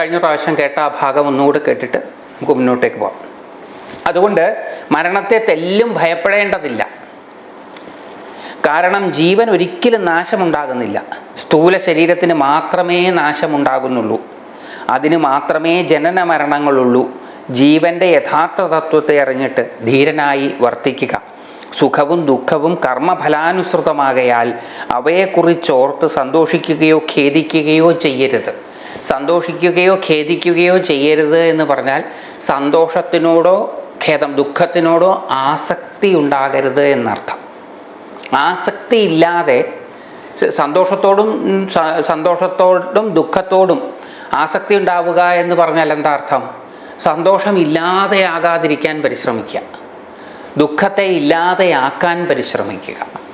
കഴിഞ്ഞ പ്രാവശ്യം കേട്ട ആ ഭാഗം ഒന്നുകൂടി കേട്ടിട്ട് നമുക്ക് മുന്നോട്ടേക്ക് പോകാം അതുകൊണ്ട് മരണത്തെ തെല്ലും ഭയപ്പെടേണ്ടതില്ല. കാരണം ജീവൻ ഒരിക്കലും നാശമുണ്ടാകുന്നില്ല. സ്ഥൂല ശരീരത്തിന് മാത്രമേ നാശമുണ്ടാകുന്നുള്ളൂ. അതിന് മാത്രമേ ജനന മരണങ്ങളുള്ളൂ. ജീവന്റെ യഥാർത്ഥ തത്വത്തെ അറിഞ്ഞിട്ട് ധീരനായി വർത്തിക്കുക. സുഖവും ദുഃഖവും കർമ്മഫലാനുസൃതമാകയാൽ അവയെക്കുറിച്ചോർത്ത് സന്തോഷിക്കുകയോ ഖേദിക്കുകയോ ചെയ്യരുത്. സന്തോഷിക്കുകയോ ഖേദിക്കുകയോ ചെയ്യരുത് എന്ന് പറഞ്ഞാൽ സന്തോഷത്തിനോടോ ഖേദം ദുഃഖത്തിനോടോ ആസക്തി ഉണ്ടാകരുത് എന്നർത്ഥം. ആസക്തി ഇല്ലാതെ സന്തോഷത്തോടും സന്തോഷത്തോടും ദുഃഖത്തോടും ആസക്തി ഉണ്ടാവുക എന്ന് പറഞ്ഞാൽ എന്താ അർത്ഥം? സന്തോഷം ഇല്ലാതെയാകാതിരിക്കാൻ പരിശ്രമിക്കുക. ദുഃഖത്തെ ഇല്ലാതെയാക്കാൻ പരിശ്രമിക്കുക.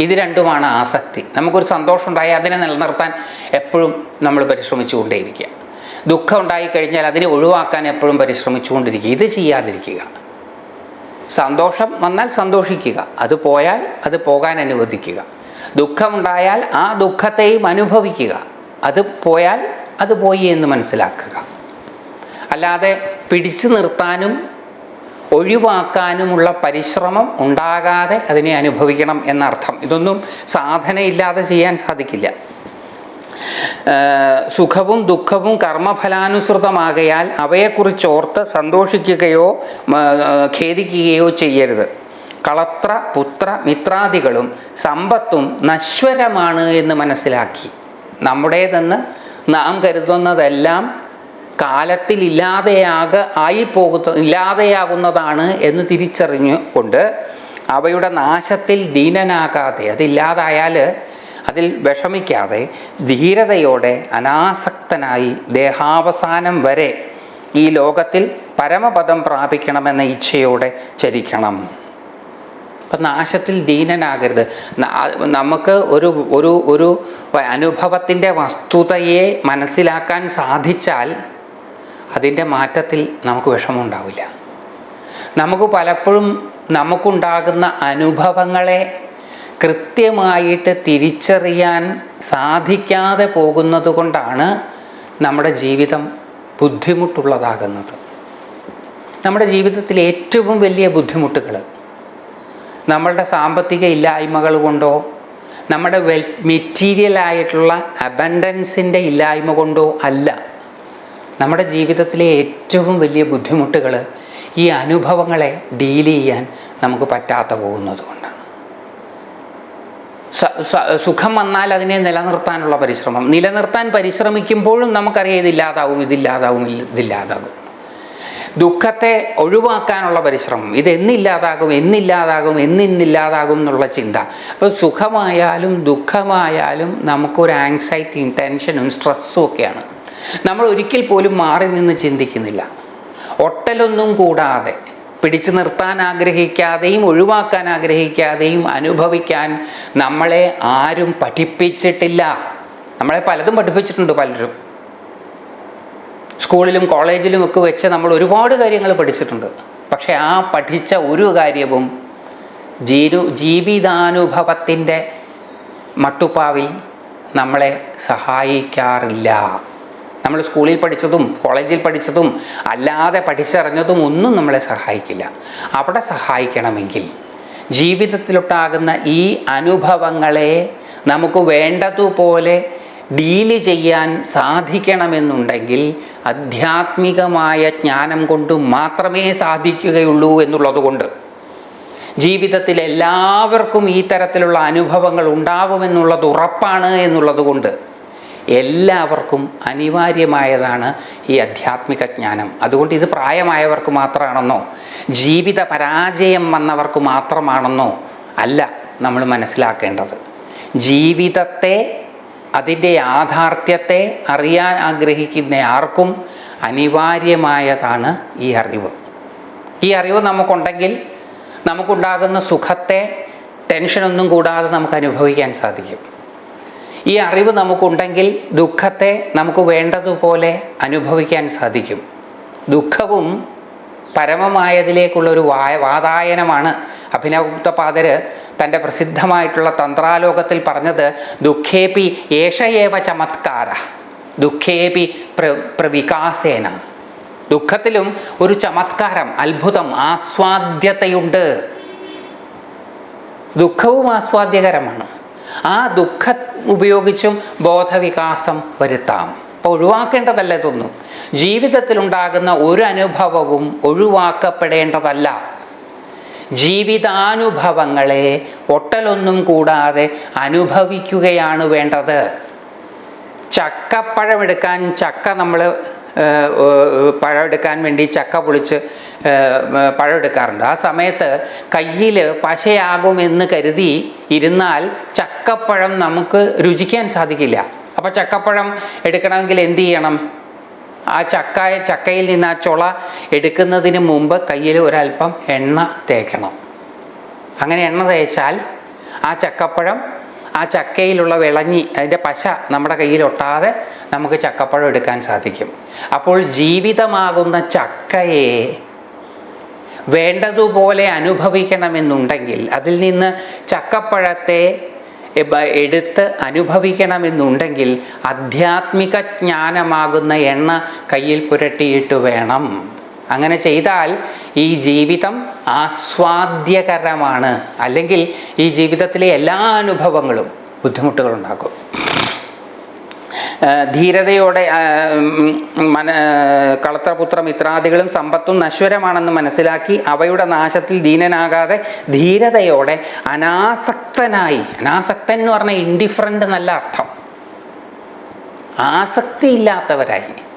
ഇത് രണ്ടുമാണ് ആസക്തി. നമുക്കൊരു സന്തോഷം ഉണ്ടായി അതിനെ നിലനിർത്താൻ എപ്പോഴും നമ്മൾ പരിശ്രമിച്ചുകൊണ്ടേയിരിക്കുക. ദുഃഖം ഉണ്ടായി കഴിഞ്ഞാൽ അതിനെ ഒഴിവാക്കാൻ എപ്പോഴും പരിശ്രമിച്ചുകൊണ്ടിരിക്കുക. ഇത് ചെയ്യാതിരിക്കുക. സന്തോഷം വന്നാൽ സന്തോഷിക്കുക. അത് പോയാൽ അത് പോകാൻ അനുവദിക്കുക. ദുഃഖമുണ്ടായാൽ ആ ദുഃഖത്തെയും അനുഭവിക്കുക. അത് പോയാൽ അത് പോയി എന്ന് മനസ്സിലാക്കുക. അല്ലാതെ പിടിച്ചു നിർത്താനും ഒഴിവാക്കാനുമുള്ള പരിശ്രമം ഉണ്ടാകാതെ അതിനെ അനുഭവിക്കണം എന്നർത്ഥം. ഇതൊന്നും സാധനയില്ലാതെ ചെയ്യാൻ സാധിക്കില്ല. സുഖവും ദുഃഖവും കർമ്മഫലാനുസൃതമാകയാൽ അവയെക്കുറിച്ചോർത്ത് സന്തോഷിക്കുകയോ ഖേദിക്കുകയോ ചെയ്യരുത്. കളത്ര പുത്ര മിത്രാദികളും സമ്പത്തും നശ്വരമാണ് എന്ന് മനസ്സിലാക്കി. നമ്മുടേതെന്ന് നാം കരുതുന്നതെല്ലാം കാലത്തിൽ ഇല്ലാതെയാക ആയി പോകുന്ന ഇല്ലാതെയാകുന്നതാണ് എന്ന് തിരിച്ചറിഞ്ഞുകൊണ്ട് അവയുടെ നാശത്തിൽ ദീനനാകാതെ അതില്ലാതായാൽ അതിൽ വിഷമിക്കാതെ ധീരതയോടെ അനാസക്തനായി ദേഹാവസാനം വരെ ഈ ലോകത്തിൽ പരമപദം പ്രാപിക്കണമെന്ന ഇച്ഛയോടെ ചരിക്കണം. അപ്പം നാശത്തിൽ ദീനനാകരുത്. നമുക്ക് ഒരു ഒരു ഒരു അനുഭവത്തിന്റെ വസ്തുതയെ മനസ്സിലാക്കാൻ സാധിച്ചാൽ അതിന്റെ മാറ്റത്തിൽ നമുക്ക് വിഷമമുണ്ടാവില്ല. നമുക്ക് പലപ്പോഴും നമുക്കുണ്ടാകുന്ന അനുഭവങ്ങളെ കൃത്യമായിട്ട് തിരിച്ചറിയാൻ സാധിക്കാതെ പോകുന്നത് കൊണ്ടാണ് നമ്മുടെ ജീവിതം ബുദ്ധിമുട്ടുള്ളതാകുന്നത്. നമ്മുടെ ജീവിതത്തിലെ ഏറ്റവും വലിയ ബുദ്ധിമുട്ടുകൾ നമ്മളുടെ സാമ്പത്തിക ഇല്ലായ്മകൾ കൊണ്ടോ നമ്മുടെ വെൽ മെറ്റീരിയലായിട്ടുള്ള അബൻഡൻസിന്റെ ഇല്ലായ്മ കൊണ്ടോ അല്ല. നമ്മുടെ ജീവിതത്തിലെ ഏറ്റവും വലിയ ബുദ്ധിമുട്ടുകൾ ഈ അനുഭവങ്ങളെ ഡീൽ ചെയ്യാൻ നമുക്ക് പറ്റാത്ത പോകുന്നത് സുഖം വന്നാൽ അതിനെ നിലനിർത്താനുള്ള പരിശ്രമം. നിലനിർത്താൻ പരിശ്രമിക്കുമ്പോഴും നമുക്കറിയാം ഇതില്ലാതാവും ഇതില്ലാതാവും ഇതില്ലാതാകും ദുഃഖത്തെ ഒഴിവാക്കാനുള്ള പരിശ്രമം. ഇത് എന്നില്ലാതാകും എന്നില്ലാതാകും എന്നിന്നില്ലാതാകും എന്നുള്ള ചിന്ത. അപ്പോൾ സുഖമായാലും ദുഃഖമായാലും നമുക്കൊരു ആങ്സൈറ്റിയും ടെൻഷനും സ്ട്രെസ്സും ഒക്കെയാണ്. നമ്മൾ ഒരിക്കൽ പോലും മാറി നിന്ന് ചിന്തിക്കുന്നില്ല. ഒട്ടലൊന്നും കൂടാതെ പിടിച്ചു നിർത്താൻ ആഗ്രഹിക്കാതെയും ഒഴിവാക്കാൻ ആഗ്രഹിക്കാതെയും അനുഭവിക്കാൻ നമ്മളെ ആരും പഠിപ്പിച്ചിട്ടില്ല. നമ്മളെ പലതും പഠിപ്പിച്ചിട്ടുണ്ട് പലരും. സ്കൂളിലും കോളേജിലും ഒക്കെ വെച്ച് നമ്മൾ ഒരുപാട് കാര്യങ്ങൾ പഠിച്ചിട്ടുണ്ട്. പക്ഷേ ആ പഠിച്ച ഒരു കാര്യവും ജീരു ജീവിതാനുഭവത്തിന്റെ മട്ടുപ്പാവിൽ നമ്മളെ സഹായിക്കാറില്ല. നമ്മൾ സ്കൂളിൽ പഠിച്ചതും കോളേജിൽ പഠിച്ചതും അല്ലാതെ പഠിച്ചറിഞ്ഞതും ഒന്നും നമ്മളെ സഹായിക്കില്ല. അവിടെ സഹായിക്കണമെങ്കിൽ ജീവിതത്തിലൊട്ടാകുന്ന ഈ അനുഭവങ്ങളെ നമുക്ക് വേണ്ടതുപോലെ ഡീൽ ചെയ്യാൻ സാധിക്കണമെന്നുണ്ടെങ്കിൽ ആധ്യാത്മികമായ ജ്ഞാനം കൊണ്ട് മാത്രമേ സാധിക്കുകയുള്ളൂ എന്നുള്ളതുകൊണ്ട് ജീവിതത്തിൽ എല്ലാവർക്കും ഈ തരത്തിലുള്ള അനുഭവങ്ങൾ ഉണ്ടാകുമെന്നുള്ളത് ഉറപ്പാണ് എന്നുള്ളത് കൊണ്ട് എല്ലാവർക്കും അനിവാര്യമായതാണ് ഈ ആധ്യാത്മിക ജ്ഞാനം. അതുകൊണ്ട് ഇത് പ്രായമായവർക്ക് മാത്രമാണെന്നോ ജീവിത പരാജയം വന്നവർക്ക് മാത്രമാണെന്നോ അല്ല നമ്മൾ മനസ്സിലാക്കേണ്ടത്. ജീവിതത്തെ അതിന്റെ യാഥാർത്ഥ്യത്തെ അറിയാൻ ആഗ്രഹിക്കുന്ന ആർക്കും അനിവാര്യമായതാണ് ഈ അറിവ്. ഈ അറിവ് നമുക്കുണ്ടെങ്കിൽ നമുക്കുണ്ടാകുന്ന സുഖത്തെ ടെൻഷനൊന്നും കൂടാതെ നമുക്ക് അനുഭവിക്കാൻ സാധിക്കും. ഈ അറിവ് നമുക്കുണ്ടെങ്കിൽ ദുഃഖത്തെ നമുക്ക് വേണ്ടതുപോലെ അനുഭവിക്കാൻ സാധിക്കും. ദുഃഖവും പരമമായതിലേക്കുള്ള ഒരു വായ വാതായനമാണ്. അഭിനവഗുപ്തപാദർ തന്റെ പ്രസിദ്ധമായിട്ടുള്ള തന്ത്രാലോകത്തിൽ പറഞ്ഞത് ദുഃഖേപി ഏഷയേവ ചമത്കാര ദുഃഖേപി പ്ര പ്രവികാസേന. ദുഃഖത്തിലും ഒരു ചമത്കാരം അത്ഭുതം ആസ്വാദ്യതയുണ്ട്. ദുഃഖവും ആസ്വാദ്യകരമാണ്. ആ ദുഃഖം ഉപയോഗിച്ചും ബോധവികാസം വരുത്താം. അപ്പോൾ ഒഴിവാക്കേണ്ടതല്ല ഇതൊന്നും? ജീവിതത്തിലുണ്ടാകുന്ന ഒരു അനുഭവവും ഒഴിവാക്കപ്പെടേണ്ടതല്ല. ജീവിതാനുഭവങ്ങളെ ഒട്ടലൊന്നും കൂടാതെ അനുഭവിക്കുകയാണ് വേണ്ടത്. ചക്കപ്പഴമെടുക്കാൻ ചക്ക നമ്മൾ പഴം എടുക്കാൻ വേണ്ടി ചക്ക പൊളിച്ച് പഴമെടുക്കാറുണ്ട്. ആ സമയത്ത് കയ്യിൽ പശയാകുമെന്ന് കരുതി ഇരുന്നാൽ ചക്കപ്പഴം നമുക്ക് രുചിക്കാൻ സാധിക്കില്ല. അപ്പോൾ ചക്കപ്പഴം എടുക്കണമെങ്കിൽ എന്ത് ചെയ്യണം? ആ ചക്ക ചക്കയിൽ നിന്ന് ആ ചുള എടുക്കുന്നതിന് മുമ്പ് കയ്യിൽ ഒരല്പം എണ്ണ തേക്കണം. അങ്ങനെ എണ്ണ തേച്ചാൽ ആ ചക്കപ്പഴം ആ ചക്കയിലുള്ള വിളഞ്ഞി അതിന്റെ പശ നമ്മുടെ കയ്യിലൊട്ടാതെ നമുക്ക് ചക്കപ്പഴം എടുക്കാൻ സാധിക്കും. അപ്പോൾ ജീവിതമാകുന്ന ചക്കയെ വേണ്ടതുപോലെ അനുഭവിക്കണമെന്നുണ്ടെങ്കിൽ അതിൽ നിന്ന് ചക്കപ്പഴത്തെ എടുത്ത് അനുഭവിക്കണമെന്നുണ്ടെങ്കിൽ ആധ്യാത്മിക ജ്ഞാനമാകുന്ന എണ്ണ കയ്യിൽ പുരട്ടിയിട്ട് വേണം. അങ്ങനെ ചെയ്താൽ ഈ ജീവിതം ആസ്വാദ്യകരമാണ്. അല്ലെങ്കിൽ ഈ ജീവിതത്തിലെ എല്ലാ അനുഭവങ്ങളും ബുദ്ധിമുട്ടുകളുണ്ടാക്കും. ധീരതയോടെ മന കളത്രപുത്ര മിത്രാദികളും സമ്പത്തും നശ്വരമാണെന്ന് മനസ്സിലാക്കി അവയുടെ നാശത്തിൽ ദീനനാകാതെ ധീരതയോടെ അനാസക്തനായി അനാസക്തൻ എന്ന് പറഞ്ഞാൽ ഇൻഡിഫറന്റ് എന്നല്ല അർത്ഥം. ആസക്തിയില്ലാത്തവരായി.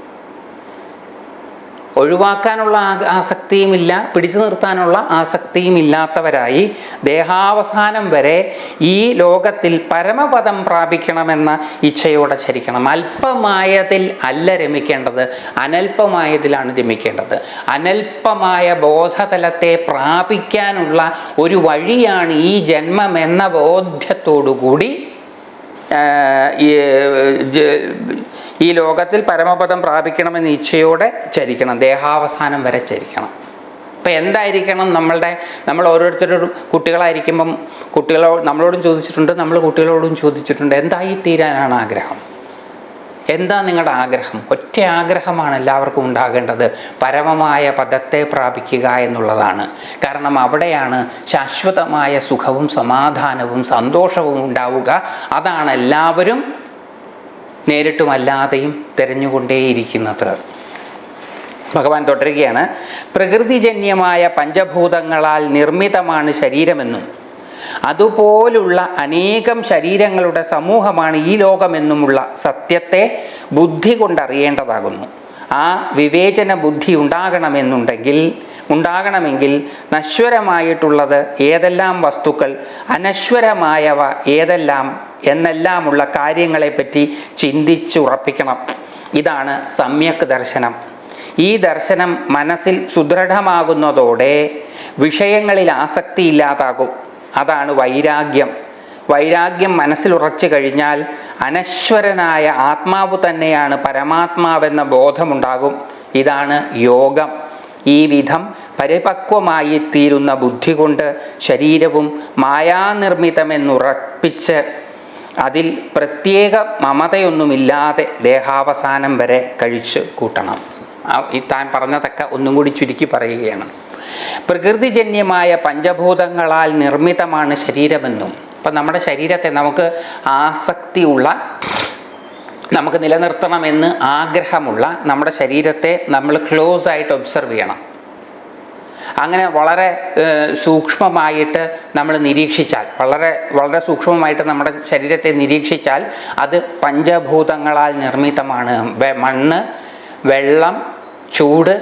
ഒഴിവാക്കാനുള്ള ആസക്തിയുമില്ല പിടിച്ചു നിർത്താനുള്ള ആസക്തിയും ഇല്ലാത്തവരായി ദേഹാവസാനം വരെ ഈ ലോകത്തിൽ പരമപദം പ്രാപിക്കണമെന്ന ഇച്ഛയോടെ ചരിക്കണം. അല്പമായതിൽ അല്ല രമിക്കേണ്ടത് അനൽപമായതിലാണ് രമിക്കേണ്ടത്. അനൽപമായ ബോധതലത്തെ പ്രാപിക്കാനുള്ള ഒരു വഴിയാണ് ഈ ജന്മം എന്ന ബോധ്യത്തോടുകൂടി ഈ ലോകത്തിൽ പരമപദം പ്രാപിക്കണമെന്ന് ഇച്ഛയോടെ ചരിക്കണം. ദേഹാവസാനം വരെ ചരിക്കണം. അപ്പോൾ എന്തായിരിക്കണം നമ്മളുടെ നമ്മൾ ഓരോരുത്തരോടും കുട്ടികളായിരിക്കുമ്പം കുട്ടികളോ നമ്മളോടും ചോദിച്ചിട്ടുണ്ട് നമ്മൾ കുട്ടികളോടും ചോദിച്ചിട്ടുണ്ട്. എന്തായി തീരാനാണ് ആഗ്രഹം? എന്താ നിങ്ങളുടെ ആഗ്രഹം? ഒറ്റ ആഗ്രഹമാണ് എല്ലാവർക്കും ഉണ്ടാകേണ്ടത്. പരമമായ പദത്തെ പ്രാപിക്കുക എന്നുള്ളതാണ്. കാരണം അവിടെയാണ് ശാശ്വതമായ സുഖവും സമാധാനവും സന്തോഷവും ഉണ്ടാവുക. അതാണ് എല്ലാവരും നേരിട്ടും അല്ലാതെയും തിരഞ്ഞുകൊണ്ടേയിരിക്കുന്നത് ഭഗവാൻ തുടരുകയാണ് പ്രകൃതിജന്യമായ പഞ്ചഭൂതങ്ങളാൽ നിർമ്മിതമാണ് ശരീരമെന്നും അതുപോലുള്ള അനേകം ശരീരങ്ങളുടെ സമൂഹമാണ് ഈ ലോകമെന്നുമുള്ള സത്യത്തെ ബുദ്ധി കൊണ്ടറിയേണ്ടതാകുന്നു. ആ വിവേചന ബുദ്ധി ഉണ്ടാകണമെന്നുണ്ടെങ്കിൽ ഉണ്ടാകണമെങ്കിൽ നശ്വരമായിട്ടുള്ളത് ഏതെല്ലാം വസ്തുക്കൾ അനശ്വരമായവ ഏതെല്ലാം എന്നെല്ലാമുള്ള കാര്യങ്ങളെപ്പറ്റി ചിന്തിച്ചുറപ്പിക്കണം. ഇതാണ് സമ്യക് ദർശനം. ഈ ദർശനം മനസ്സിൽ സുദൃഢമാകുന്നതോടെ വിഷയങ്ങളിൽ ആസക്തി ഇല്ലാതാകും അതാണ് വൈരാഗ്യം. വൈരാഗ്യം മനസ്സിൽ ഉറച്ചു കഴിഞ്ഞാൽ അനശ്വരനായ ആത്മാവ് തന്നെയാണ് പരമാത്മാവെന്ന ബോധമുണ്ടാകും. ഇതാണ് യോഗം. ഈ വിധം പരിപക്വമായി തീരുന്ന ബുദ്ധി കൊണ്ട് ശരീരവും മായാനിർമ്മിതമെന്നുറപ്പിച്ച് അതിൽ പ്രത്യേക മമതയൊന്നുമില്ലാതെ ദേഹാവസാനം വരെ കഴിച്ച് കൂട്ടണം. ഈ താൻ പറഞ്ഞതൊക്കെ ഒന്നും കൂടി ചുരുക്കി പറയുകയാണ്. പ്രകൃതിജന്യമായ പഞ്ചഭൂതങ്ങളാൽ നിർമ്മിതമാണ് ശരീരമെന്നും അപ്പം നമ്മുടെ ശരീരത്തെ നമുക്ക് ആസക്തിയുള്ള നമുക്ക് നിലനിർത്തണമെന്ന് ആഗ്രഹമുള്ള നമ്മുടെ ശരീരത്തെ നമ്മൾ ക്ലോസ് ആയിട്ട് ഒബ്സർവ് ചെയ്യണം. അങ്ങനെ വളരെ സൂക്ഷ്മമായിട്ട് നമ്മൾ നിരീക്ഷിച്ചാൽ വളരെ വളരെ സൂക്ഷ്മമായിട്ട് നമ്മുടെ ശരീരത്തെ നിരീക്ഷിച്ചാൽ അത് പഞ്ചഭൂതങ്ങളാൽ നിർമ്മിതമാണ്. മണ്ണ് വെള്ളം ചൂട്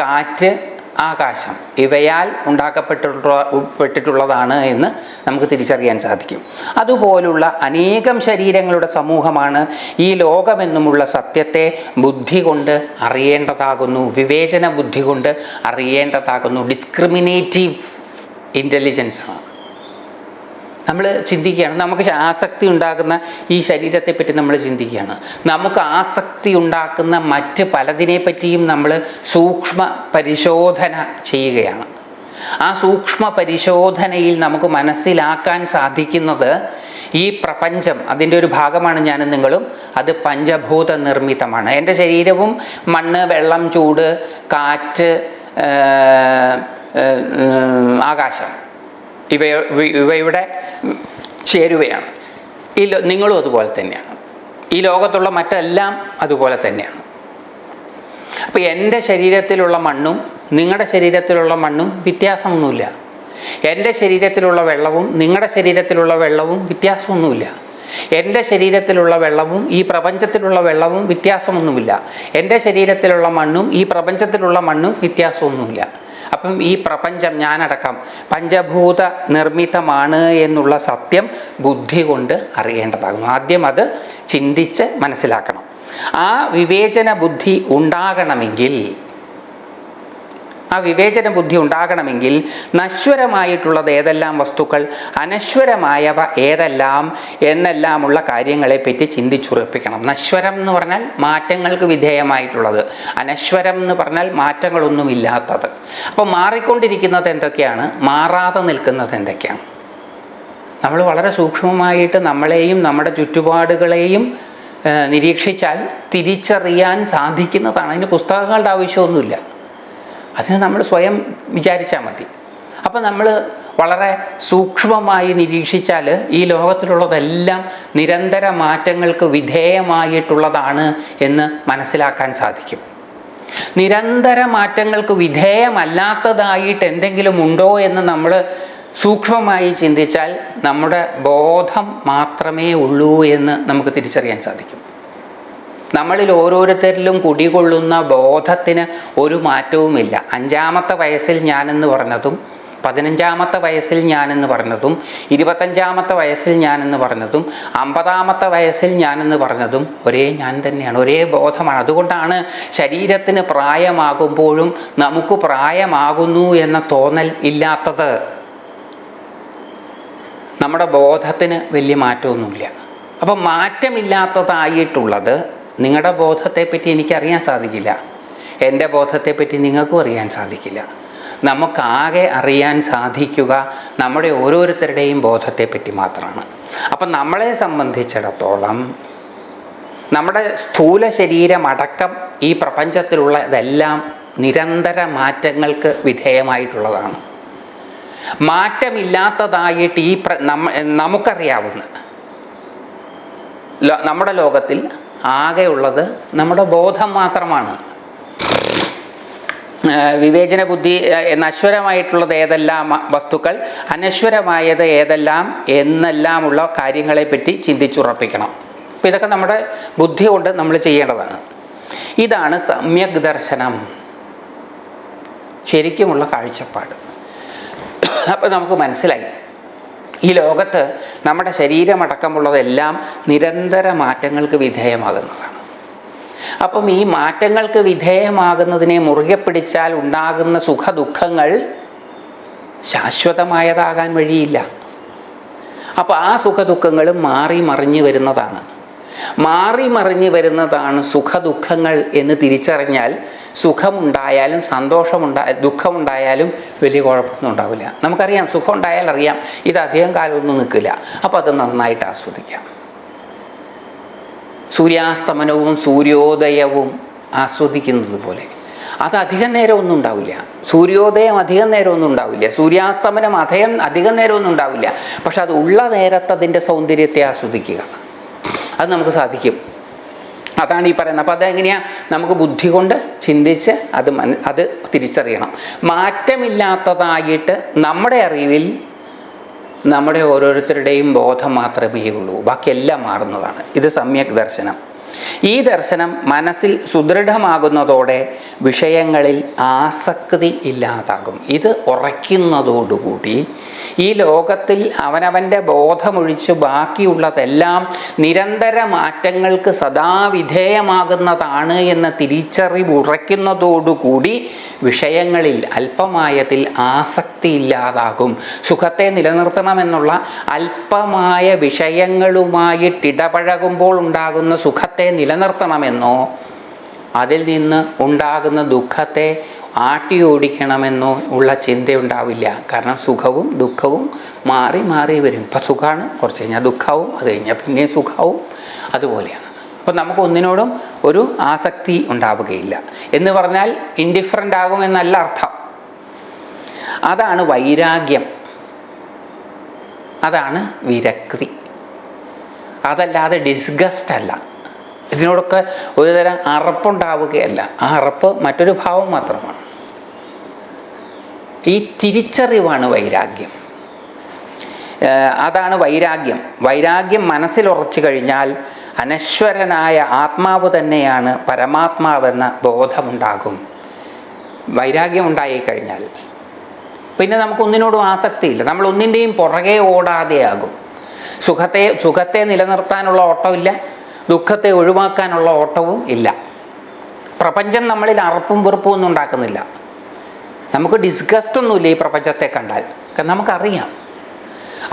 കാറ്റ് ആകാശം. ഇവയാൽ ഉണ്ടാക്കപ്പെട്ടിട്ടുള്ളതാണ് എന്ന് നമുക്ക് തിരിച്ചറിയാൻ സാധിക്കും. അതുപോലുള്ള അനേകം ശരീരങ്ങളുടെ സമൂഹമാണ് ഈ ലോകമെന്നുമുള്ള സത്യത്തെ ബുദ്ധി കൊണ്ട് അറിയേണ്ടതാകുന്നു വിവേചന ബുദ്ധി കൊണ്ട് അറിയേണ്ടതാകുന്നു. ഡിസ്ക്രിമിനേറ്റീവ് ഇന്റലിജൻസ് ആണ്. നമ്മൾ ചിന്തിക്കുകയാണ്. നമുക്ക് ആസക്തി ഉണ്ടാക്കുന്ന ഈ ശരീരത്തെ പറ്റി നമ്മൾ ചിന്തിക്കുകയാണ്. നമുക്ക് ആസക്തി ഉണ്ടാക്കുന്ന മറ്റ് പലതിനെ പറ്റിയും നമ്മൾ സൂക്ഷ്മ പരിശോധന ചെയ്യുകയാണ്. ആ സൂക്ഷ്മ പരിശോധനയിൽ നമുക്ക് മനസ്സിലാക്കാൻ സാധിക്കുന്നത് ഈ പ്രപഞ്ചം അതിന്റെ ഒരു ഭാഗമാണ് ഞാനും നിങ്ങളും അത് പഞ്ചഭൂത നിർമ്മിതമാണ് എന്റെ ശരീരവും മണ്ണ് വെള്ളം ചൂട് കാറ്റ് ആകാശം. ഇവ ഇവയുടെ ചേരുവയാണ്. ഈ നിങ്ങളും അതുപോലെ തന്നെയാണ്. ഈ ലോകത്തുള്ള മറ്റെല്ലാം അതുപോലെ തന്നെയാണ്. അപ്പോൾ എന്റെ ശരീരത്തിലുള്ള മണ്ണും നിങ്ങളുടെ ശരീരത്തിലുള്ള മണ്ണും വ്യത്യാസമൊന്നുമില്ല. എന്റെ ശരീരത്തിലുള്ള വെള്ളവും നിങ്ങളുടെ ശരീരത്തിലുള്ള വെള്ളവും വ്യത്യാസമൊന്നുമില്ല. എന്റെ ശരീരത്തിലുള്ള വെള്ളവും ഈ പ്രപഞ്ചത്തിലുള്ള വെള്ളവും വ്യത്യാസമൊന്നുമില്ല. എന്റെ ശരീരത്തിലുള്ള മണ്ണും ഈ പ്രപഞ്ചത്തിലുള്ള മണ്ണും വ്യത്യാസമൊന്നുമില്ല. അപ്പം ഈ പ്രപഞ്ചം ഞാനടക്കം പഞ്ചഭൂത നിർമ്മിതമാണ് എന്നുള്ള സത്യം ബുദ്ധി കൊണ്ട് അറിയേണ്ടതാകുന്നു. ആദ്യം അത് ചിന്തിച്ച് മനസ്സിലാക്കണം. ആ വിവേചന ബുദ്ധി ഉണ്ടാകണമെങ്കിൽ ആ വിവേചന ബുദ്ധി ഉണ്ടാകണമെങ്കിൽ നശ്വരമായിട്ടുള്ളത് ഏതെല്ലാം വസ്തുക്കൾ അനശ്വരമായവ ഏതെല്ലാം എന്നെല്ലാമുള്ള കാര്യങ്ങളെപ്പറ്റി ചിന്തിച്ചുറപ്പിക്കണം. നശ്വരം എന്ന് പറഞ്ഞാൽ മാറ്റങ്ങൾക്ക് വിധേയമായിട്ടുള്ളത്. അനശ്വരം എന്ന് പറഞ്ഞാൽ മാറ്റങ്ങളൊന്നുമില്ലാത്തത് അപ്പോൾ മാറിക്കൊണ്ടിരിക്കുന്നത് എന്തൊക്കെയാണ്? മാറാതെ നിൽക്കുന്നത് എന്തൊക്കെയാണ്? നമ്മൾ വളരെ സൂക്ഷ്മമായിട്ട് നമ്മളെയും നമ്മുടെ ചുറ്റുപാടുകളെയും നിരീക്ഷിച്ചാൽ തിരിച്ചറിയാൻ സാധിക്കുന്നതാണ്. അതിന് പുസ്തകങ്ങളുടെ ആവശ്യമൊന്നുമില്ല. അതിന് നമ്മൾ സ്വയം വിചാരിച്ചാൽ മതി. അപ്പം നമ്മൾ വളരെ സൂക്ഷ്മമായി നിരീക്ഷിച്ചാൽ ഈ ലോകത്തിലുള്ളതെല്ലാം നിരന്തര മാറ്റങ്ങൾക്ക് വിധേയമായിട്ടുള്ളതാണ് എന്ന് മനസ്സിലാക്കാൻ സാധിക്കും. നിരന്തര മാറ്റങ്ങൾക്ക് വിധേയമല്ലാത്തതായിട്ട് എന്തെങ്കിലും ഉണ്ടോ എന്ന് നമ്മൾ സൂക്ഷ്മമായി ചിന്തിച്ചാൽ നമ്മുടെ ബോധം മാത്രമേ ഉള്ളൂ എന്ന് നമുക്ക് തിരിച്ചറിയാൻ സാധിക്കും. നമ്മളിൽ ഓരോരുത്തരിലും കുടികൊള്ളുന്ന ബോധത്തിന് ഒരു മാറ്റവുമില്ല. അഞ്ചാമത്തെ വയസ്സിൽ ഞാനെന്ന് പറഞ്ഞതും പതിനഞ്ചാമത്തെ വയസ്സിൽ ഞാനെന്ന് പറഞ്ഞതും ഇരുപത്തഞ്ചാമത്തെ വയസ്സിൽ ഞാനെന്ന് പറഞ്ഞതും അമ്പതാമത്തെ വയസ്സിൽ ഞാനെന്ന് പറഞ്ഞതും ഒരേ ഞാൻ തന്നെയാണ് ഒരേ ബോധമാണ്. അതുകൊണ്ടാണ് ശരീരത്തിന് പ്രായമാകുമ്പോഴും നമുക്ക് പ്രായമാകുന്നു എന്ന തോന്നൽ ഇല്ലാത്തത്. നമ്മുടെ ബോധത്തിന് വലിയ മാറ്റമൊന്നുമില്ല. അപ്പം മാറ്റമില്ലാത്തതായിട്ടുള്ളത് നിങ്ങളുടെ ബോധത്തെപ്പറ്റി എനിക്കറിയാൻ സാധിക്കില്ല. എന്റെ ബോധത്തെപ്പറ്റി നിങ്ങൾക്കും അറിയാൻ സാധിക്കില്ല. നമുക്കാകെ അറിയാൻ സാധിക്കുക നമ്മുടെ ഓരോരുത്തരുടെയും ബോധത്തെപ്പറ്റി മാത്രമാണ്. അപ്പം നമ്മളെ സംബന്ധിച്ചിടത്തോളം നമ്മുടെ സ്ഥൂല ശരീരമടക്കം ഈ പ്രപഞ്ചത്തിലുള്ള ഇതെല്ലാം നിരന്തര മാറ്റങ്ങൾക്ക് വിധേയമായിട്ടുള്ളതാണ്. മാറ്റമില്ലാത്തതായിട്ട് ഈ നമുക്കറിയാവുന്ന നമ്മുടെ ലോകത്തിൽ ആകെയുള്ളത് നമ്മുടെ ബോധം മാത്രമാണ്. വിവേചന ബുദ്ധി നശ്വരമായിട്ടുള്ളത് ഏതെല്ലാം വസ്തുക്കൾ അനശ്വരമായത് ഏതെല്ലാം എന്നെല്ലാമുള്ള കാര്യങ്ങളെപ്പറ്റി ചിന്തിച്ചുറപ്പിക്കണം. അപ്പോൾ ഇതൊക്കെ നമ്മുടെ ബുദ്ധി കൊണ്ട് നമ്മൾ ചെയ്യേണ്ടതാണ്. ഇതാണ് സമ്യക് ദർശനം. ശരിക്കുമുള്ള കാഴ്ചപ്പാട്. അപ്പോൾ നമുക്ക് മനസ്സിലായി. ഈ ലോകത്ത് നമ്മുടെ ശരീരമടക്കമുള്ളതെല്ലാം നിരന്തര മാറ്റങ്ങൾക്ക് വിധേയമാകുന്നതാണ്. അപ്പം ഈ മാറ്റങ്ങൾക്ക് വിധേയമാകുന്നതിനെ മുറുകെ പിടിച്ചാൽ ഉണ്ടാകുന്ന സുഖദുഃഖങ്ങൾ ശാശ്വതമായതാകാൻ വഴിയില്ല. അപ്പോൾ ആ സുഖദുഃഖങ്ങളും മാറി മറിഞ്ഞു വരുന്നതാണ് മാറി മറിഞ്ഞു വരുന്നതാണ് സുഖദുഃഖങ്ങൾ എന്ന് തിരിച്ചറിഞ്ഞാൽ സുഖമുണ്ടായാലും സന്തോഷമുണ്ടാ ദുഃഖമുണ്ടായാലും വലിയ കുഴപ്പമൊന്നും ഉണ്ടാവില്ല. നമുക്കറിയാം സുഖം ഉണ്ടായാൽ അറിയാം ഇത് അധികം കാലമൊന്നും നിൽക്കില്ല. അപ്പോൾ അത് നന്നായിട്ട് ആസ്വദിക്കാം. സൂര്യാസ്തമനവും സൂര്യോദയവും ആസ്വദിക്കുന്നത് പോലെ. അത് അധികം നേരമൊന്നും ഉണ്ടാവില്ല. സൂര്യോദയം അധികം നേരമൊന്നും ഉണ്ടാവില്ല. സൂര്യാസ്തമനം അധികം അധികം നേരമൊന്നും ഉണ്ടാവില്ല. പക്ഷെ അത് ഉള്ള നേരത്തതിന്റെ സൗന്ദര്യത്തെ ആസ്വദിക്കുക. അത് നമുക്ക് സാധിക്കും. അതാണ് ഈ പറയുന്നത്. അപ്പോൾ അതെങ്ങനെയാ? നമുക്ക് ബുദ്ധി കൊണ്ട് ചിന്തിച്ച് അത് മന അത് തിരിച്ചറിയണം. മാറ്റമില്ലാത്തതായിട്ട് നമ്മുടെ അറിവിൽ നമ്മുടെ ഓരോരുത്തരുടെയും ബോധം മാത്രമേ ഉള്ളൂ. ബാക്കിയെല്ലാം മാറുന്നതാണ്. ഇത് സമ്യക് ദർശനം. ഈ ദർശനം മനസ്സിൽ സുദൃഢമാകുന്നതോടെ വിഷയങ്ങളിൽ ആസക്തി ഇല്ലാതാകും. ഇത് ഉറയ്ക്കുന്നതോടുകൂടി ഈ ലോകത്തിൽ അവനവന്റെ ബോധമൊഴിച്ച് ബാക്കിയുള്ളതെല്ലാം നിരന്തര മാറ്റങ്ങൾക്ക് സദാ വിധേയമാകുന്നതാണ് എന്ന തിരിച്ചറിവ് ഉറയ്ക്കുന്നതോടുകൂടി വിഷയങ്ങളിൽ അല്പമായതിൽ ആസക്തി ഇല്ലാതാകും. സുഖത്തെ നിലനിർത്തണമെന്നുള്ള അല്പമായ വിഷയങ്ങളുമായിട്ടിടപഴകുമ്പോൾ ഉണ്ടാകുന്ന സുഖത്തെ നിലനിർത്തണമെന്നോ അതിൽ നിന്ന് ഉണ്ടാകുന്ന ദുഃഖത്തെ ആട്ടി ഓടിക്കണമെന്നോ ഉള്ള ചിന്തയുണ്ടാവില്ല. കാരണം സുഖവും ദുഃഖവും മാറി മാറി വരും. ഇപ്പം സുഖമാണ് കുറച്ച് കഴിഞ്ഞാൽ ദുഃഖവും അത് കഴിഞ്ഞാൽ പിന്നെയും സുഖവും അതുപോലെയാണ്. അപ്പം നമുക്ക് ഒന്നിനോടും ഒരു ആസക്തി ഉണ്ടാവുകയില്ല. എന്ന് പറഞ്ഞാൽ ഇൻഡിഫറന്റ് ആകുമെന്നല്ല അർത്ഥം. അതാണ് വൈരാഗ്യം. അതാണ് വിരക്തി. അതല്ലാതെ ഡിസ്ഗസ്റ്റ് അല്ല. ഇതിനോടൊക്കെ ഒരുതരം അറപ്പുണ്ടാവുകയല്ല. ആ അറപ്പ് മറ്റൊരു ഭാവം മാത്രമാണ്. ഈ തിരിച്ചറിവാണ് വൈരാഗ്യം. അതാണ് വൈരാഗ്യം. വൈരാഗ്യം മനസ്സിൽ ഉറച്ചു കഴിഞ്ഞാൽ അനശ്വരനായ ആത്മാവ് തന്നെയാണ് പരമാത്മാവെന്ന ബോധമുണ്ടാകും. വൈരാഗ്യം ഉണ്ടായിക്കഴിഞ്ഞാൽ പിന്നെ നമുക്കൊന്നിനോടും ആസക്തിയില്ല. നമ്മൾ ഒന്നിന്റെയും പുറകെ ഓടാതെയാകും. സുഖത്തെ സുഖത്തെ നിലനിർത്താനുള്ള ഓട്ടമില്ല. ദുഃഖത്തെ ഒഴിവാക്കാനുള്ള ഓട്ടവും ഇല്ല. പ്രപഞ്ചം നമ്മളിൽ അറപ്പും വെറുപ്പും ഒന്നും ഉണ്ടാക്കുന്നില്ല. നമുക്ക് ഡിസ്ഗസ്റ്റ് ഒന്നുമില്ല ഈ പ്രപഞ്ചത്തെ കണ്ടാൽ. നമുക്കറിയാം.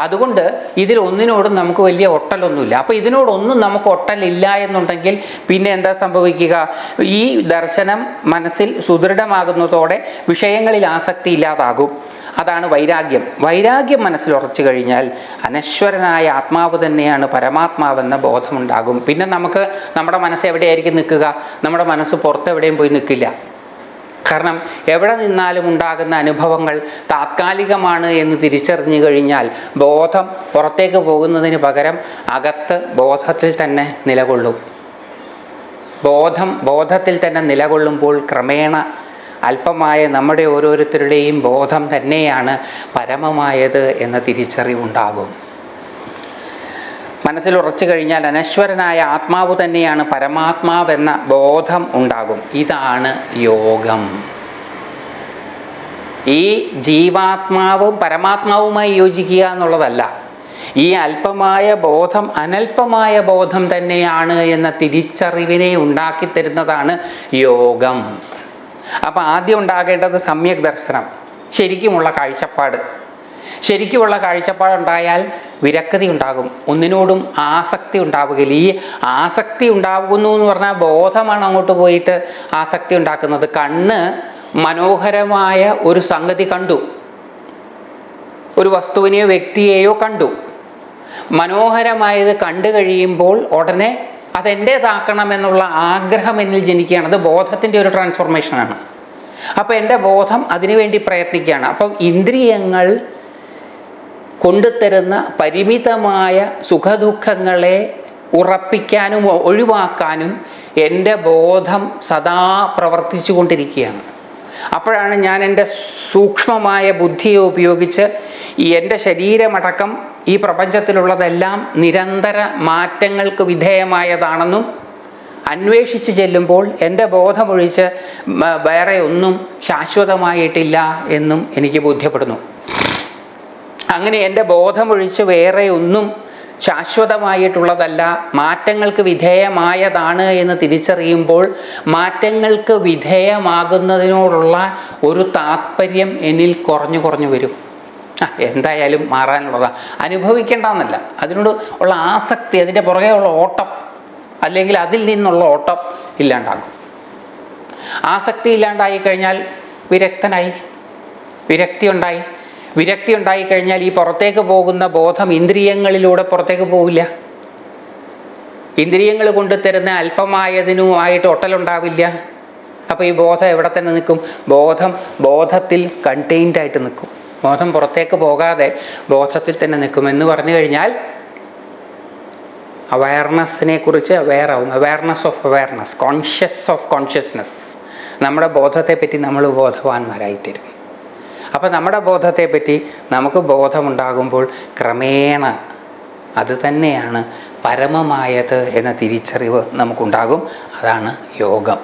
അതുകൊണ്ട് ഇതിൽ ഒന്നിനോടും നമുക്ക് വലിയ ഒട്ടലൊന്നുമില്ല. അപ്പോൾ ഇതിനോടൊന്നും നമുക്ക് ഒട്ടലില്ല എന്നുണ്ടെങ്കിൽ പിന്നെ എന്താ സംഭവിക്കുക? ഈ ദർശനം മനസ്സിൽ സുദൃഢമാകുന്നതോടെ വിഷയങ്ങളിൽ ആസക്തി ഇല്ലാതാകും. അതാണ് വൈരാഗ്യം. വൈരാഗ്യം മനസ്സിൽ ഉറച്ചു കഴിഞ്ഞാൽ അനശ്വരനായ ആത്മാവ് തന്നെയാണ് പരമാത്മാവെന്ന ബോധമുണ്ടാകും. പിന്നെ നമുക്ക് നമ്മുടെ മനസ്സ് എവിടെയായിരിക്കും നിൽക്കുക? നമ്മുടെ മനസ്സ് പുറത്തെവിടെയും പോയി നിൽക്കില്ല. കാരണം എവിടെ നിന്നാലും ഉണ്ടാകുന്ന അനുഭവങ്ങൾ താത്കാലികമാണ് എന്ന് തിരിച്ചറിഞ്ഞു കഴിഞ്ഞാൽ ബോധം പുറത്തേക്ക് പോകുന്നതിന് പകരം അകത്ത് ബോധത്തിൽ തന്നെ നിലകൊള്ളും. ബോധം ബോധത്തിൽ തന്നെ നിലകൊള്ളുമ്പോൾ ക്രമേണ അല്പമായ നമ്മുടെ ഓരോരുത്തരുടെയും ബോധം തന്നെയാണ് പരമമായത് എന്ന തിരിച്ചറിവുണ്ടാകും. മനസ്സിൽ ഉറച്ചു കഴിഞ്ഞാൽ അനശ്വരനായ ആത്മാവ് തന്നെയാണ് പരമാത്മാവെന്ന ബോധം ഉണ്ടാകും. ഇതാണ് യോഗം. ഈ ജീവാത്മാവും പരമാത്മാവുമായി യോജിക്കുക എന്നുള്ളതല്ല. ഈ അല്പമായ ബോധം അനൽപമായ ബോധം തന്നെയാണ് എന്ന തിരിച്ചറിവിനെ ഉണ്ടാക്കി തരുന്നതാണ് യോഗം. അപ്പം ആദ്യം ഉണ്ടാകേണ്ടത് സമ്യക് ദർശനം ശരിക്കുമുള്ള കാഴ്ചപ്പാട്. ശരിക്കുമുള്ള കാഴ്ചപ്പാടുണ്ടായാൽ വിരക്തി ഉണ്ടാകും. ഒന്നിനോടും ആസക്തി ഉണ്ടാവുകയില്ല. ഈ ആസക്തി ഉണ്ടാകുന്നു എന്ന് പറഞ്ഞാൽ ബോധമാണ് അങ്ങോട്ട് പോയിട്ട് ആസക്തി ഉണ്ടാക്കുന്നത്. കണ്ണ് മനോഹരമായ ഒരു സംഗതി കണ്ടു. ഒരു വസ്തുവിനെയോ വ്യക്തിയെയോ കണ്ടു. മനോഹരമായത് കണ്ടു കഴിയുമ്പോൾ ഉടനെ അതെന്റേതാക്കണമെന്നുള്ള ആഗ്രഹം എന്നിൽ ജനിക്കുകയാണ്. അത് ബോധത്തിന്റെ ഒരു ട്രാൻസ്ഫോർമേഷനാണ് അപ്പോൾ എന്റെ ബോധം അതിനുവേണ്ടി പ്രയത്നിക്കുകയാണ്. അപ്പം ഇന്ദ്രിയങ്ങൾ കൊണ്ടുതരുന്ന പരിമിതമായ സുഖദുഃഖങ്ങളെ ഉറപ്പിക്കാനും ഒഴിവാക്കാനും എന്റെ ബോധം സദാ പ്രവർത്തിച്ചു കൊണ്ടിരിക്കുകയാണ് അപ്പോഴാണ് ഞാൻ എന്റെ സൂക്ഷ്മമായ ബുദ്ധിയെ ഉപയോഗിച്ച് എന്റെ ശരീരമടക്കം ഈ പ്രപഞ്ചത്തിലുള്ളതെല്ലാം നിരന്തര മാറ്റങ്ങൾക്ക് വിധേയമായതാണെന്നും അന്വേഷിച്ച് ചെല്ലുമ്പോൾ എന്റെ ബോധമൊഴിച്ച് വേറെ ഒന്നും ശാശ്വതമായിട്ടില്ല എന്നും എനിക്ക് ബോധ്യപ്പെടുന്നു. അങ്ങനെ എന്റെ ബോധമൊഴിച്ച് വേറെ ഒന്നും ശാശ്വതമായിട്ടുള്ളതല്ല. മാറ്റങ്ങൾക്ക് വിധേയമായതാണ് എന്ന് തിരിച്ചറിയുമ്പോൾ മാറ്റങ്ങൾക്ക് വിധേയമാകുന്നതിനോടുള്ള ഒരു താത്പര്യം എന്നിൽ കുറഞ്ഞു കുറഞ്ഞു വരും. എന്തായാലും മാറാനുള്ളതാണ് അനുഭവിക്കേണ്ടെന്നല്ല. അതിനോട് ഉള്ള ആസക്തി അതിന്റെ പുറകെ ഉള്ള ഓട്ടം അല്ലെങ്കിൽ അതിൽ നിന്നുള്ള ഓട്ടം ഇല്ലാണ്ടാകും ആസക്തി ഇല്ലാണ്ടായി കഴിഞ്ഞാൽ വിരക്തനായി വിരക്തി ഉണ്ടായി വിരക്തി ഉണ്ടായിക്കഴിഞ്ഞാൽ ഈ പുറത്തേക്ക് പോകുന്ന ബോധം ഇന്ദ്രിയങ്ങളിലൂടെ പുറത്തേക്ക് പോവില്ല. ഇന്ദ്രിയങ്ങൾ കൊണ്ട് തരുന്ന അല്പമായതിനുമായിട്ട് ഒട്ടലുണ്ടാവില്ല. അപ്പോൾ ഈ ബോധം എവിടെ തന്നെ നിൽക്കും? ബോധം ബോധത്തിൽ കണ്ടെയ്ൻഡ് ആയിട്ട് നിൽക്കും. ബോധം പുറത്തേക്ക് പോകാതെ ബോധത്തിൽ തന്നെ നിൽക്കും. എന്ന് പറഞ്ഞു കഴിഞ്ഞാൽ അവയർനെസ്സിനെ കുറിച്ച് അവെയർ ആവും. Awareness of awareness conscious of consciousness നമ്മുടെ ബോധത്തെ പറ്റി നമ്മൾ ബോധവാന്മാരായിത്തീരും. അപ്പോൾ നമ്മുടെ ബോധത്തെ പറ്റി നമുക്ക് ബോധമുണ്ടാകുമ്പോൾ ക്രമേണ അത് തന്നെയാണ് പരമമായത് എന്ന തിരിച്ചറിവ് നമുക്കുണ്ടാകും. അതാണ് യോഗം.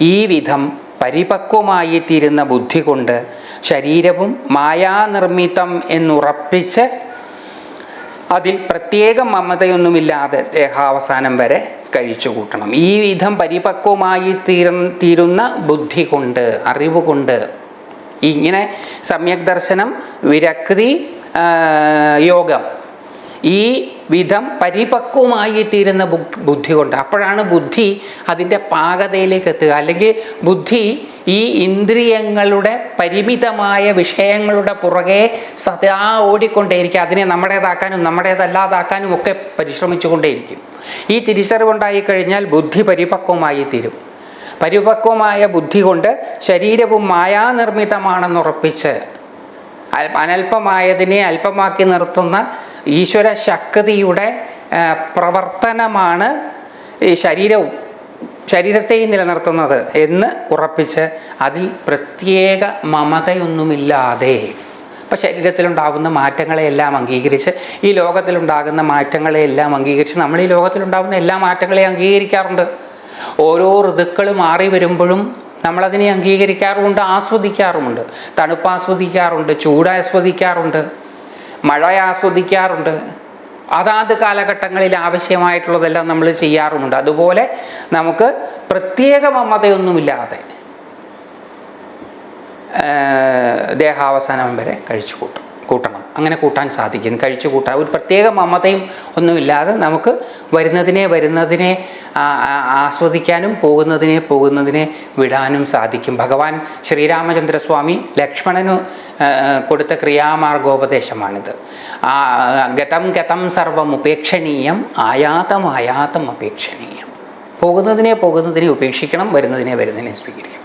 ഈ വിധം പരിപക്വമായിത്തീരുന്ന ബുദ്ധി കൊണ്ട് ശരീരവും മായാനിർമ്മിതം എന്നുറപ്പിച്ച് അതിൽ പ്രത്യേക മമതയൊന്നുമില്ലാതെ ദേഹാവസാനം വരെ കഴിച്ചു കൂട്ടണം. ഈ വിധം പരിപക്വമായി തീര തീരുന്ന ബുദ്ധി കൊണ്ട് അറിവ് കൊണ്ട് ഇങ്ങനെ സമ്യക് ദർശനം വിരക്തി യോഗം ഈ വിധം പരിപക്വമായി തീരുന്ന ബു- ബുദ്ധി കൊണ്ട് അപ്പോഴാണ് ബുദ്ധി അതിന്റെ പാകതയിലേക്ക് എത്തുക. അല്ലെങ്കിൽ ബുദ്ധി ഈ ഇന്ദ്രിയങ്ങളുടെ പരിമിതമായ വിഷയങ്ങളുടെ പുറകെ സദാ ഓടിക്കൊണ്ടേയിരിക്കും. അതിനെ നമ്മുടേതാക്കാനും നമ്മുടേതല്ലാതാക്കാനും ഒക്കെ പരിശ്രമിച്ചുകൊണ്ടേയിരിക്കും. ഈ തിരിച്ചറിവുണ്ടായി കഴിഞ്ഞാൽ ബുദ്ധി പരിപക്വമായി തീരും പരിപക്വമായ ബുദ്ധി കൊണ്ട് ശരീരവും മായാനിർമ്മിതമാണെന്നുറപ്പിച്ച് ഉറപ്പിച്ച് അനല്പമായതിനെ അല്പമാക്കി നിർത്തുന്ന ഈശ്വര ശക്തിയുടെ പ്രവർത്തനമാണ് ഈ ശരീരവും ശരീരത്തെയും നിലനിർത്തുന്നത് എന്ന് ഉറപ്പിച്ച് അതിൽ പ്രത്യേക മമതയൊന്നുമില്ലാതെ അപ്പം ശരീരത്തിലുണ്ടാകുന്ന മാറ്റങ്ങളെയെല്ലാം അംഗീകരിച്ച് ഈ ലോകത്തിലുണ്ടാകുന്ന മാറ്റങ്ങളെയെല്ലാം അംഗീകരിച്ച് നമ്മൾ ഈ ലോകത്തിലുണ്ടാകുന്ന എല്ലാ മാറ്റങ്ങളെയും അംഗീകരിക്കാറുണ്ട്. ഓരോ ഋതുക്കൾ മാറി വരുമ്പോഴും നമ്മളതിനെ അംഗീകരിക്കാറുമുണ്ട് ആസ്വദിക്കാറുമുണ്ട്. തണുപ്പ് ആസ്വദിക്കാറുണ്ട് ചൂട് ആസ്വദിക്കാറുണ്ട് മഴ ആസ്വദിക്കാറുണ്ട്. അതാത് കാലഘട്ടങ്ങളിൽ ആവശ്യമായിട്ടുള്ളതെല്ലാം നമ്മൾ ചെയ്യാറുമുണ്ട്. അതുപോലെ നമുക്ക് പ്രത്യേക മമതയൊന്നുമില്ലാതെ ദേഹാവസാനം വരെ കഴിച്ചു കൂട്ടും കൂട്ടണം. അങ്ങനെ കൂട്ടാൻ സാധിക്കും. കഴിച്ചു കൂട്ടാൻ. ഒരു പ്രത്യേക മമതയും ഒന്നുമില്ലാതെ നമുക്ക് വരുന്നതിനെ വരുന്നതിനെ ആസ്വദിക്കാനും പോകുന്നതിനെ പോകുന്നതിനെ വിടാനും സാധിക്കും. ഭഗവാൻ ശ്രീരാമചന്ദ്രസ്വാമി ലക്ഷ്മണന് കൊടുത്ത ക്രിയാമാർഗോപദേശമാണിത്. ഗതം ഗതം സർവം ഉപേക്ഷണീയം ആയാതം ആയാതം അപേക്ഷണീയം പോകുന്നതിനെ പോകുന്നതിനെ ഉപേക്ഷിക്കണം വരുന്നതിനെ വരുന്നതിനെ സ്വീകരിക്കണം.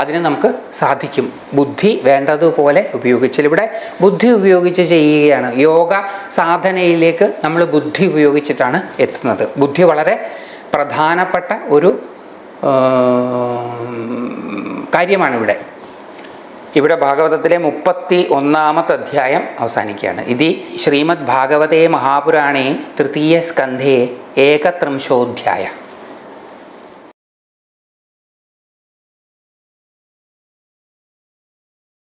അതിന് നമുക്ക് സാധിക്കും. ബുദ്ധി വേണ്ടതുപോലെ ഉപയോഗിച്ചാൽ ഇവിടെ ബുദ്ധി ഉപയോഗിച്ച് ചെയ്യുകയാണ്. യോഗ സാധനയിലേക്ക് നമ്മൾ ബുദ്ധി ഉപയോഗിച്ചിട്ടാണ് എത്തുന്നത്. ബുദ്ധി വളരെ പ്രധാനപ്പെട്ട ഒരു കാര്യമാണ് ഇവിടെ. ഇവിടെ ഭാഗവതത്തിലെ മുപ്പത്തി ഒന്നാമത്തെ അധ്യായം അവസാനിക്കുകയാണ്. ഇത് ശ്രീമദ് ഭാഗവതേ മഹാപുരാണേ തൃതീയ സ്കന്ധേ ഏകത്രിംശോധ്യായ.